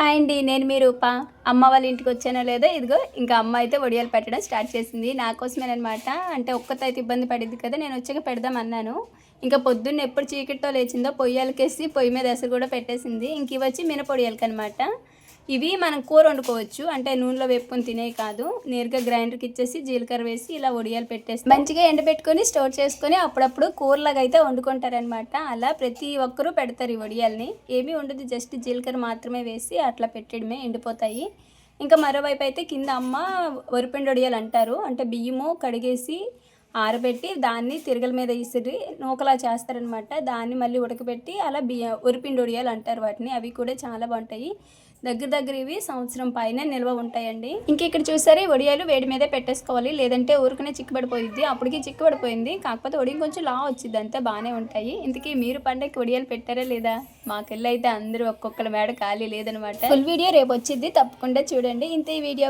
Hi అండి నేను మీ రూప. అమ్మ వాళ్ళ ఇంటికి వచ్చానో లేదో ఇదిగో ఇంకా అమ్మ అయితే వడియాలు పెట్టడం స్టార్ట్ చేసింది. నా కోసమేనమాట అంటే ఒక్కతైతే ఇబ్బంది పడింది కదా నేను వచ్చాక పెడదామన్నాను ఇంకా పొద్దున్న ఎప్పుడు చీకటితో లేచిందో పొయ్యాలకేసి పొయ్యి మీద ఎసరు కూడా పెట్టేసింది. ఇంక ఇవచ్చి వచ్చి మినపొడియాలకి అనమాట ఇవి మనం కూర వండుకోవచ్చు. అంటే నూనెలో వేపుకొని తినేవి కాదు. నేరుగా గ్రైండర్కి ఇచ్చేసి జీలకర్ర వేసి ఇలా వడియాలు పెట్టేసి మంచిగా ఎండబెట్టుకొని స్టోర్ చేసుకొని అప్పుడప్పుడు కూరలాగా అయితే వండుకుంటారనమాట అలా ప్రతి ఒక్కరూ పెడతారు ఈ వడియాల్ని. ఏమీ ఉండదు. జస్ట్ జీలకర్ర మాత్రమే వేసి అట్లా పెట్టడమే ఎండిపోతాయి. ఇంకా మరోవైపు అయితే కింద అమ్మ వరిపిండి వడియాలు అంటారు. అంటే బియ్యము కడిగేసి ఆరబెట్టి దాన్ని తిరగల మీద ఇసిరి నూకలా చేస్తారనమాట. దాన్ని మళ్ళీ ఉడకబెట్టి అలా బియ్య ఉరిపిండి వడియాలు అంటారు వాటిని. అవి కూడా చాలా బాగుంటాయి. దగ్గర దగ్గర ఇవి సంవత్సరం పైన నిల్వ ఉంటాయండి. ఇంక ఇక్కడ చూసారే ఒడియాలు వడియాలు వేడి మీదే పెట్టేసుకోవాలి. లేదంటే ఊరికనే చిక్కుబడిపోయింది అప్పటికి చిక్కుబడిపోయింది. కాకపోతే ఒడియం కొంచెం లా వచ్చింది అంతా బాగానే ఉంటాయి. ఇంతకీ మీరు పండగకి వడియాలు పెట్టారా లేదా? మాకెళ్ళి అయితే అందరూ ఒక్కొక్కరి మేడ ఖాళీ లేదనమాట. ఫుల్ వీడియో రేపు వచ్చింది తప్పకుండా చూడండి. ఇంత ఈ వీడియో